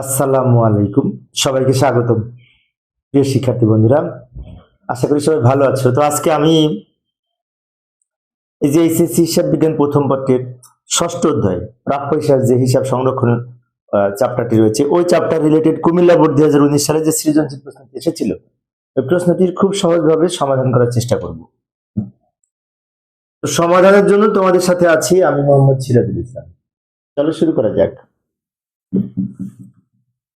আসসালামু আলাইকুম। সবাইকে স্বাগতম। প্রিয় শিক্ষার্থী বন্ধুরা, আশা করি সবাই ভালো আছো। তো আজকে আমি এই যে এইচএসসি হিসাব বিজ্ঞান প্রথম পত্রের ষষ্ঠ অধ্যায় প্রাপ্য হিসাব যে হিসাব সংরক্ষণ চ্যাপ্টারটি রয়েছে, ওই চ্যাপ্টার রিলেটেড কুমিল্লা বোর্ড দুই হাজার উনিশ সালে যে সৃজনশীল প্রশ্নটি এসেছিল, ওই প্রশ্নটির খুব সহজভাবে সমাধান করার চেষ্টা করব। সমাধানের জন্য তোমাদের সাথে আছি আমি মোহাম্মদ সিরাজুল ইসলাম। চলো শুরু করা যাক।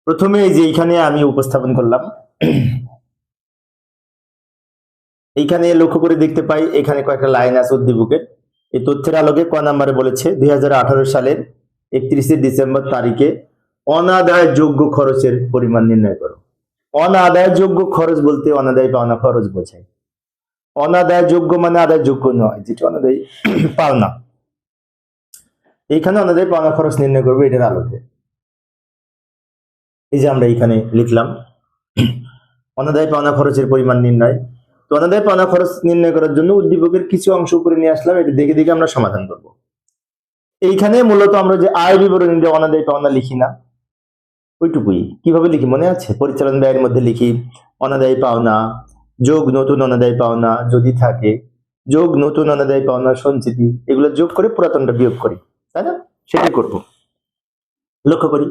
প্রথমে এই যে এইখানে আমি উপস্থাপন করলাম। এইখানে লক্ষ্য করে দেখতে পাই, এখানে কয়েকটা লাইন আছে উদ্দীপকের। এই তথ্যের আলোকে ক নাম্বারে বলেছে, দুই হাজার আঠারো সালের একত্রিশে ডিসেম্বর তারিখে অনাদায় যোগ্য খরচের পরিমাণ নির্ণয় করো। অনাদায় যোগ্য খরচ বলতে অনাদায় পাওনা খরচ বোঝায়। অনাদায় যোগ্য মানে আদায় যোগ্য নয়, যেটা অনাদায় পাওনা এইখানে অনাদায় পাওনা খরচ নির্ণয় করব এটার আলোকে। এই যে আমরা এখানে লিখলাম, অনাদায় পাওনা খরচের পরিমাণ নির্ণয়। তো অনাদায় পাওনা খরচ নির্ণয় করার জন্য উদ্দীপকের কিছু অংশ উপরে নিয়ে আসলাম, এটা দেখে দেখে আমরা সমাধান করব। এইখানে মূলত আমরা যে আয় বিবরণী দিয়ে অনাদায় পাওনা লিখি না, ওইটুকুই। কীভাবে লিখি? মনে আছে? পরিচালন ব্যয়ের মধ্যে লিখি, অনাদায় পাওনা, যোগ নতুন অনাদায় পাওনা যদি থাকে, যোগ নতুন অনাদায় পাওনা সঞ্চিতি, এগুলো যোগ করে পুরাতনটা বিয়োগ করি, তাই না? সেটাই করব। লক্ষ্য করি।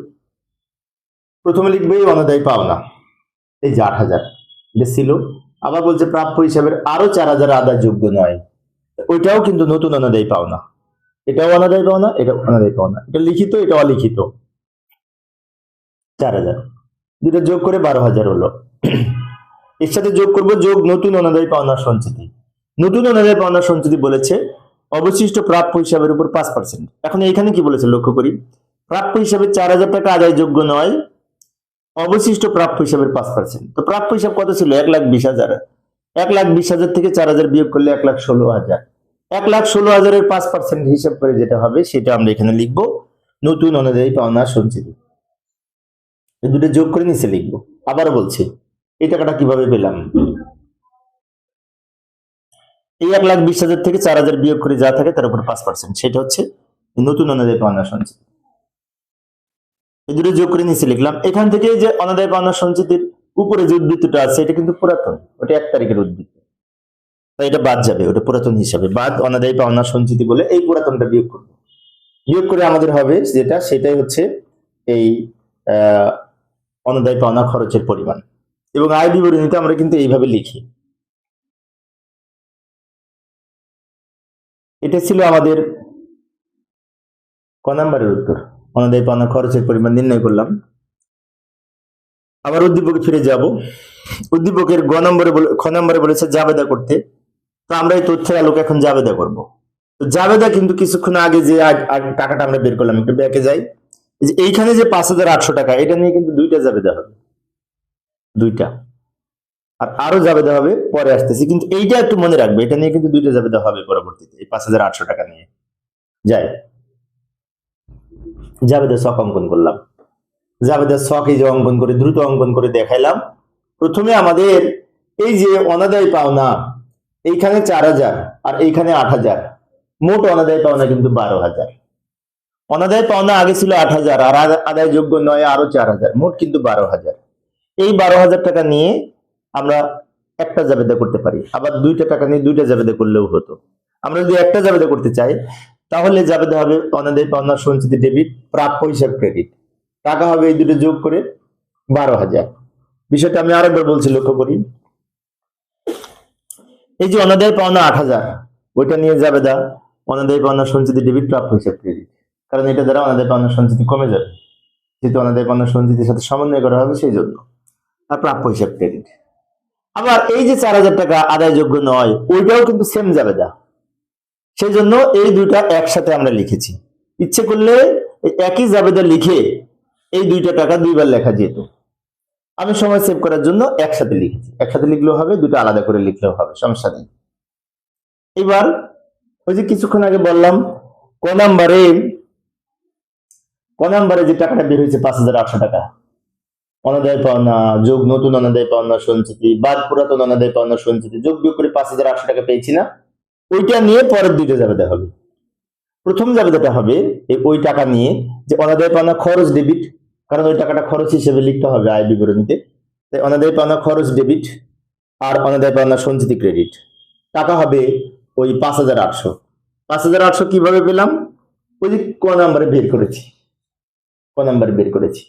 প্রথমে লিখবে এই অনাদায় পাওনা এই যে আট হাজার। এটা ছিল। আবার বলছে প্রাপ্য হিসাবের আরও চার হাজার আদায় যোগ্য নয়। ওইটাও কিন্তু নতুন অনাদায় পাওনা এটাও অনাদায় পাওনা এটাও অনাদায় পাওনা এটা লিখিত, এটা অলিখিত। চার হাজার। দুটো যোগ করে বারো হাজার হলো। এর সাথে যোগ করব, যোগ নতুন অনাদায় পাওনা সঞ্চিতি। নতুন অনাদায় পাওনা সঞ্চিতি বলেছে, অবশিষ্ট প্রাপ্য হিসাবের উপর পাঁচ পার্সেন্ট এখন এইখানে কি বলেছে, লক্ষ্য করি। প্রাপ্য হিসাবে চার হাজার টাকা আদায় যোগ্য নয় অবশিষ্ট প্রাপ্য হিসাবের পাঁচ পার্সেন্ট তো প্রাপ্য হিসাব কত ছিল? এক লাখ বিশ হাজার। এক লাখ বিশ হাজার থেকে চার হাজার বিয়োগ করলে এক লাখ ষোলো হাজার। এক লাখ ষোলো হাজারের পাঁচ পার্সেন্ট হিসাব করে যেটা হবে, সেটা আমরা এখানে লিখব। নতুন অনুযায়ী পাওনা সঞ্চিতি। দুটো যোগ করে নিচে লিখব। আবারও বলছি, এই টাকাটা কীভাবে পেলাম? এই এক লাখ বিশ হাজার থেকে চার হাজার বিয়োগ করে যা থাকে তার উপর পাঁচ পার্সেন্ট সেটা হচ্ছে নতুন অনুযায়ী পাওনা সঞ্চিতি। এই দুটো যোগ করে নিচে লিখলাম, এখান থেকে যে অনাদায় পাওনা সঞ্চিতির উপরে যে উদ্বৃত্তটা আছে, এটা কিন্তু পুরাতন, ওটা এক তারিখের উদ্বৃত্ত। তাই এটা বাদ যাবে, ওটা পুরাতন হিসাবে, বাদ অনাদায় পাওনা সঞ্চিতি বলে এই পুরাতনটা বিয়োগ করব। বিয়োগ করে আমাদের হবে যেটা, সেটাই হচ্ছে এই অনাদায় পাওনা খরচের পরিমাণ। এবং আয় বিবরণীতে আমরা কিন্তু এইভাবে লিখি। এটা ছিল আমাদের ক নাম্বারের উত্তর। অনাদায় পাওনা খরচের পরিমাণ নির্ণয় করলাম। আবার উদ্দীপকে ফিরে যাব। উদ্দীপকের গ নম্বরে খ নম্বরে বলেছে জাবেদা করতে। তো আমরা এই তথ্যের আলোকে এখন জাবেদা করব। তো জাবেদা কিন্তু কিছুক্ষণ আগে যে টাকাটা আমরা বের করলাম, একটু ব্যাকে যাই। এইখানে যে পাঁচ হাজার আটশো টাকা, এটা নিয়ে কিন্তু দুইটা জাবেদা হবে। দুইটা। আর আরও জাবেদা হবে, পরে আসতেছি। কিন্তু এইটা একটু মনে রাখবে, এটা নিয়ে কিন্তু দুইটা জাবেদা হবে পরবর্তীতে, এই পাঁচ হাজার আটশো টাকা নিয়ে। যাই। জাবেদের শখ অঙ্কন করলাম। জাবেদের শখ এই যে অঙ্কন করে, দ্রুত অঙ্কন করে দেখাইলাম। প্রথমে আমাদের এই যে অনাদায় পাওনা, এইখানে চার হাজার আর এইখানে আট হাজার। মোট অনাদায় পাওনা কিন্তু বারো হাজার। অনাদায় পাওনা আগে ছিল আট হাজার আর আদায় যোগ্য নয়, আরও চার হাজার। মোট কিন্তু বারো হাজার। এই বারো হাজার টাকা নিয়ে আমরা একটা জাবেদা করতে পারি। আবার দুইটা টাকা নিয়ে দুইটা জাবেদা করলেও হতো। আমরা যদি একটা জাবেদা করতে চাই তাহলে যাবে হবে অনাদায় পাওনা সঞ্চিত ডেবিট প্রাপ্য হিসাব ক্রেডিট টাকা হবে এই দুটো যোগ করে বারো হাজার। বিষয়টা আমি আরেকবার বলছি, লক্ষ্য করি। এই যে অনাদায় পাওনা আট হাজার, ওইটা নিয়ে যাবে দা অনাদায় পাওনা সঞ্চিত ডেবিট প্রাপ্য হিসাব ক্রেডিট কারণ এটা দ্বারা অনাদায় পাওনা সঞ্চিতি কমে যাবে। যেহেতু অনাদায় পাওনা সঞ্চিতির সাথে সমন্বয় করা হবে, সেই জন্য। আর প্রাপ্য হিসাব ক্রেডিট আবার এই যে চার হাজার টাকা আদায়যোগ্য নয়, ওইটাও কিন্তু সেম জাবেদা সেই জন্য এই দুইটা একসাথে আমরা লিখেছি। ইচ্ছে করলে একই জাবেদা লিখে এই দুইটা টাকা দুইবার লেখা যেত। আমি সময় সেভ করার জন্য একসাথে লিখেছি। একসাথে লিখলেও হবে দুটো আলাদা করে লিখলেও হবে, সমস্যা নেই। এবার ওই যে কিছুক্ষণ আগে বললাম, ক নাম্বারে ক নাম্বারে যে টাকাটা বের হয়েছে পাঁচ হাজার আটশো টাকা। অনাদায় পাওনা, যোগ নতুন অনাদায় পাওনা সঞ্চিতি বাদ পুরাতন অনাদায় পাওনা সঞ্চিতি যোগ বিয়োগ করে পাঁচ হাজার আটশো টাকা পেয়েছি না। ওইটা নিয়ে পরের দুইটা জাবেদা হবে। প্রথম জাবেদাটা হবে ওই টাকা নিয়ে যে অনাদায় পাওনা খরচ ডেবিট কারণ ওই টাকাটা খরচ হিসেবে লিখতে হবে আয় বিবরণীতে তাই অনাদায় পাওনা খরচ ডেবিট আর অনাদায় পাওনা সঞ্চিতি ক্রেডিট টাকা হবে ওই পাঁচ হাজার আটশো। পাঁচ হাজার আটশো কীভাবে পেলাম? ওই যে ক নাম্বারে বের করেছি। ক নাম্বারে বের করেছি।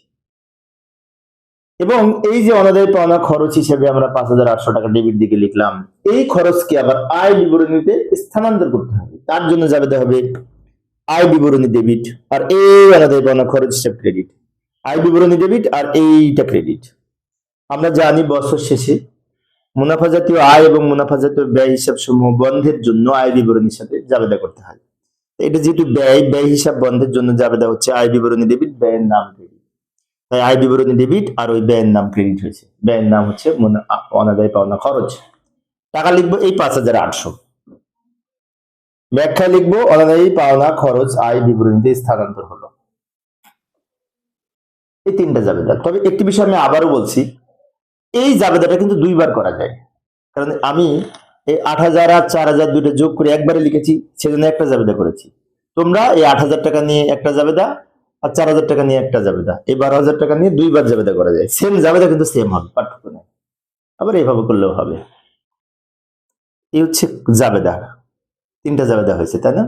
এবং এই যে অনাদায় পাওনা খরচ হিসেবে আমরা পাঁচ হাজার আটশো টাকা ডেবিট দিকে লিখলাম, এই খরচকে আবার আয় বিবরণীতে স্থানান্তর করতে হবে। তার জন্য যাবে হবে আয় বিবরণী ডেবিট আর এই অনাদায় পাওনা খরচ হিসাব ক্রেডিট আয় বিবরণী ডেবিট আর এইটা ক্রেডিট আমরা জানি বছর শেষে মুনাফা জাতীয় আয় এবং মুনাফা জাতীয় ব্যয় হিসাব সমূহ বন্ধের জন্য আয় বিবরণীর সাথে জাবেদা করতে হয়। এটা যেহেতু ব্যয় ব্যয় হিসাব বন্ধের জন্য জাবেদা হচ্ছে আয় বিবরণী ডেবিট ব্যয়ের নাম ক্রেডিট তাই আয় বিবরণী ডেবিট আর ওই ব্যয়ের নাম ক্রেডিট হয়েছে। ব্যয়ের নাম হচ্ছে অনাদায় পাওনা খরচ। টাকা লিখব এই পাঁচ হাজার আটশো। ব্যাখ্যা লিখব, অনাদায়ী পাওনা খরচ, আয় বিবরণীতে স্থানান্তর হলো। এই তিনটা জাবেদা। তবে একটি বিষয় আমি আবারও বলছি, এই জাবেদাটা কিন্তু দুইবার করা যায়। কারণ আমি এই আট হাজার আর চার হাজার দুইটা যোগ করে একবারে লিখেছি, সেজন্য একটা জাবেদা করেছি। তোমরা এই আট হাজার টাকা নিয়ে একটা জাবেদা আর চার হাজার টাকা নিয়ে একটা জাবেদা। এই বারো হাজার টাকা নিয়ে দুইবার জাবেদা করা যায়। সেম জাবেদা কিন্তু সেম হবে, পার্থক্য নেই। আবার এইভাবে করলেও হবে। এই হচ্ছে জাবেদা। তিনটা জাবেদা হয়েছে, তাই না?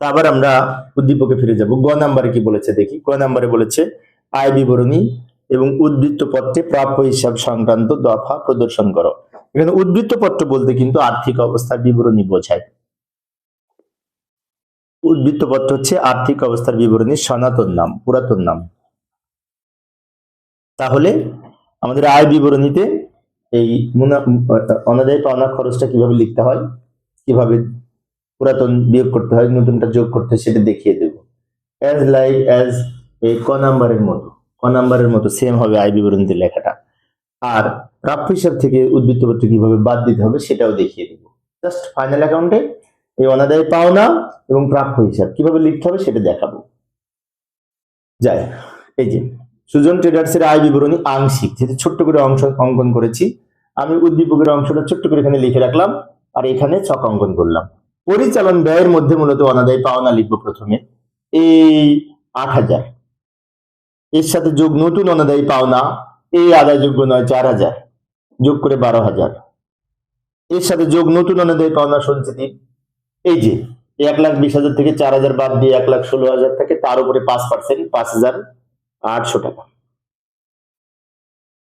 তা আবার আমরা উদ্দীপকে ফিরে যাব। গ নাম্বারে কি বলেছে দেখি। গ নাম্বারে বলেছে আয় বিবরণী এবং উদ্বৃত্ত পত্রে প্রাপ্য হিসাব সংক্রান্ত দফা প্রদর্শন করো। এখানে উদ্বৃত্ত পত্র বলতে কিন্তু আর্থিক অবস্থার বিবরণী বোঝায়। উদ্বৃত্ত পত্র হচ্ছে আর্থিক অবস্থার বিবরণী, সনাতন নাম, পুরাতন নাম। তাহলে আমাদের আয় বিবরণীতে এই অনাদায় পাওনা খরচটা কীভাবে লিখতে হয়, কীভাবে পুরাতন বিয়োগ করতে হয়, নতুনটা যোগ করতে হয় সেটা দেখিয়ে দেব। অ্যাজ লাইক অ্যাজ এই ক নাম্বারের মতো, ক নাম্বারের মতো সেম হবে আয় বিবরণীতে লেখাটা। আর প্রাপ্য হিসাব থেকে উদ্বৃত্ত পত্র কীভাবে বাদ দিতে হবে সেটাও দেখিয়ে দেব। জাস্ট ফাইনাল অ্যাকাউন্টে এই অনাদায় পাওনা এবং প্রাপ্য হিসাব। কীভাবে লিখতে হবে সেটা দেখাবো। যায় এই যে, সুজন ট্রেডার্সের আয় বিবরণী আংশিক, যেহেতু ছোট্ট করে অংশ অঙ্কন করেছি, আমি উদ্দীপকের অংশটা ছোট্ট করে এখানে লিখে রাখলাম আর এখানে ছক অঙ্কন করলাম। পরিচালন ব্যয়ের মধ্যে মূলত অনাদায় পাওনা লিখব প্রথমে। এই আট হাজার। এর সাথে যোগ নতুন অনাদায়ী পাওনা এই আদায়যোগ্য নয় চার হাজার। যোগ করে বারো হাজার। এর সাথে যোগ নতুন অনাদায়ী পাওনা সঞ্চিতি এই যে এক লাখ বিশ হাজার থেকে চার হাজার বাদ দিয়ে এক লাখ ষোলো হাজার থাকে তার উপরে পাঁচ পার্সেন্ট পাঁচ হাজার আটশো টাকা।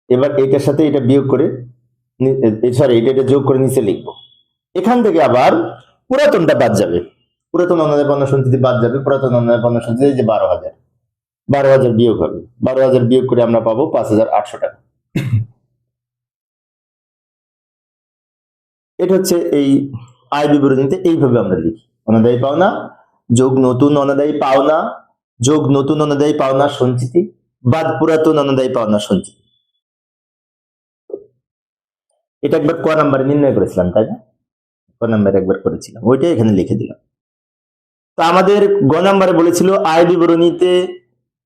এবার এটার সাথে এটা বিয়োগ করে সরি এটা এটা যোগ করে নিচে লিখব। এখান থেকে আবার পুরাতনটা বাদ যাবে। পুরাতন অনাদায় পাওনা সঞ্চিতি বাদ যাবে পুরাতন অনাদায় পাওনা সঞ্চিতি যে বারো হাজার। বারো হাজার বিয়োগ হবে। বারো হাজার বিয়োগ করে আমরা পাবো পাঁচ হাজার আটশো টাকা। এটা হচ্ছে এই আয় বিবরণীতে এইভাবে আমরা লিখি। অনাদায়ী পাওনা, যোগ নতুন অনাদায়ী পাওনা, যোগ নতুন অনাদায়ী পাওনা সঞ্চিতি, বাদ পুরাতন অনাদায়ী পাওনা সঞ্চিতি। এটা একবার ক নাম্বারে নির্ণয় করেছিলাম, তাই না? ক নাম্বারে একবার করেছিলাম ওইটাই এখানে লিখে দিলাম। তো আমাদের গ নাম্বারে বলেছিল আয় বিবরণীতে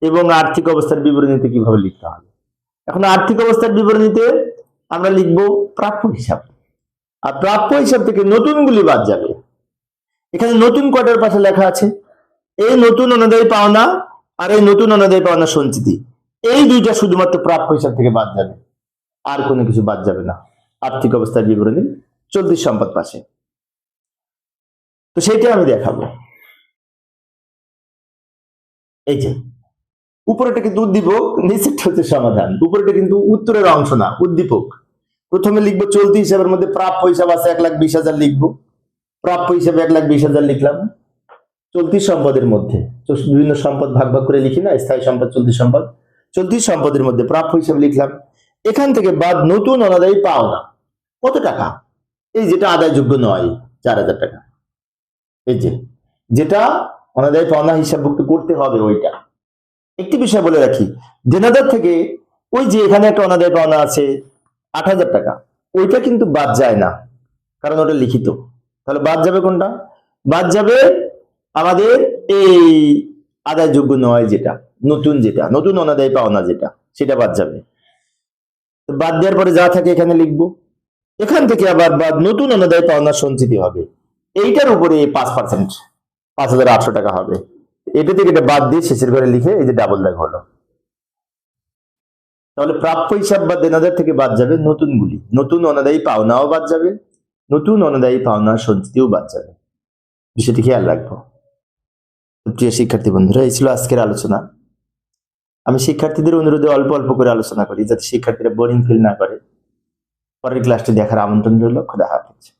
এবং আর্থিক অবস্থার বিবরণীতে কীভাবে লিখতে হবে। এখন আর্থিক অবস্থার বিবরণীতে আমরা লিখব প্রাপ্য হিসাব। আর প্রাপ্য হিসাব থেকে নতুনগুলি বাদ যাবে। এখানে নতুন কটার পাশে লেখা আছে, এই নতুন অনাদায়ী পাওনা আর এই নতুন অনাদায়ী পাওনা সঞ্চিতি। এই দুইটা শুধুমাত্র প্রাপ্য হিসাব থেকে বাদ যাবে, আর কোনো কিছু বাদ যাবে না। আর্থিক অবস্থার বিবরণী চলতি সম্পদ পাশে। তো সেইটা আমি দেখাবো। এই যে উপরেটা কিন্তু উদ্দীপক, নিচেরটা হচ্ছে সমাধান। উপরেটা কিন্তু উত্তরের অংশ না, উদ্দীপক। প্রথমে লিখব চলতি হিসাবের মধ্যে প্রাপ্য হিসাব আছে এক লাখ বিশ হাজার লিখব। প্রাপ্য হিসাবে এক লাখ বিশ হাজার লিখলাম। চলতি সম্পদের মধ্যে। বিভিন্ন সম্পদ ভাগ ভাগ করে লিখি না, স্থায়ী সম্পদ, চলতি সম্পদ। চলতি সম্পদের মধ্যে প্রাপ্য হিসাবে লিখলাম। এখান থেকে বাদ নতুন অনাদায়ী পাওনা কত টাকা? এই যেটা আদায়যোগ্য নয়, চার হাজার টাকা। এই যে, যেটা অনাদায়ী পাওনা হিসাবভুক্ত করতে হবে ওইটা। একটি বিষয় বলে রাখি, দেনাদার থেকে ওই যে এখানে একটা অনাদায় পাওনা আছে আট হাজার টাকা। ওইটা কিন্তু বাদ যায় না, কারণ ওটা লিখিত। তাহলে বাদ যাবে কোনটা? বাদ যাবে আমাদের এই আদায়যোগ্য নয় যেটা, নতুন যেটা, নতুন অনাদায় পাওনা যেটা, সেটা বাদ যাবে। বাদ দেওয়ার পরে যা থাকে এখানে লিখব। এখান থেকে আবার বাদ, নতুন অনাদায় পাওনা সঞ্চিতি হবে। এইটার উপরে পাঁচ পার্সেন্ট পাঁচ হাজার আটশো টাকা হবে। এটা থেকে এটা বাদ দিয়ে শেষের ঘরে লিখে এই যে ডাবল দাগ হলো। তাহলে প্রাপ্য হিসাব বা দেনাদার থেকে বাদ যাবে নতুনগুলি নতুন অনাদায়ী পাওনাও বাদ যাবে, নতুন অনাদায়ী পাওনা সঞ্চিতিও বাদ যাবে। বিষয়টি খেয়াল রাখব। প্রিয় শিক্ষার্থী বন্ধুরা, এই ছিল আজকের আলোচনা। আমি শিক্ষার্থীদের অনুরোধে অল্প অল্প করে আলোচনা করি, যাতে শিক্ষার্থীরা বোরিং ফিল না করে। পরের ক্লাসটি দেখার আমন্ত্রণ রইল, খোদা হাফিজ।